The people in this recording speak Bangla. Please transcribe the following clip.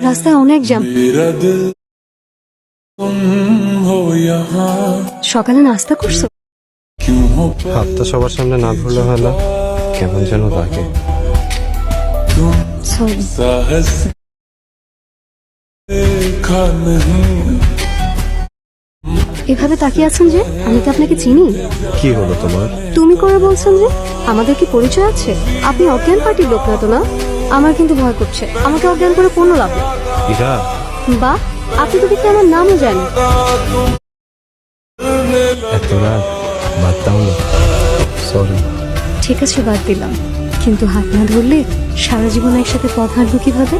রাস্তায় অনেক জ্যাম সকালে নাস্তা করছ? হাতটা সবার সামনে না ধরলে হলো কেমন যেন লাগে। এভাবে তাকিয়ে আছেন যে আমি তো আপনাকে চিনি? কি হলো তোমার? তুমি করে বলছেন যে আমাদের কি পরিচয় আছে? আপনি অজ্ঞান পার্টির লোক না তো না? আমার কিন্তু ভয় করছে। আমাকে অজ্ঞান করে কোনো লাভ নেই। ইরা। বা আপনি তো দেখি আমার নামও জানেন। এত রাত বাদ দাও সরি ঠিক আছে বাদ দিলাম। কিন্তু হাত না ধরলে সারা জীবন একসাথে পথ হাঁটবো কীভাবে?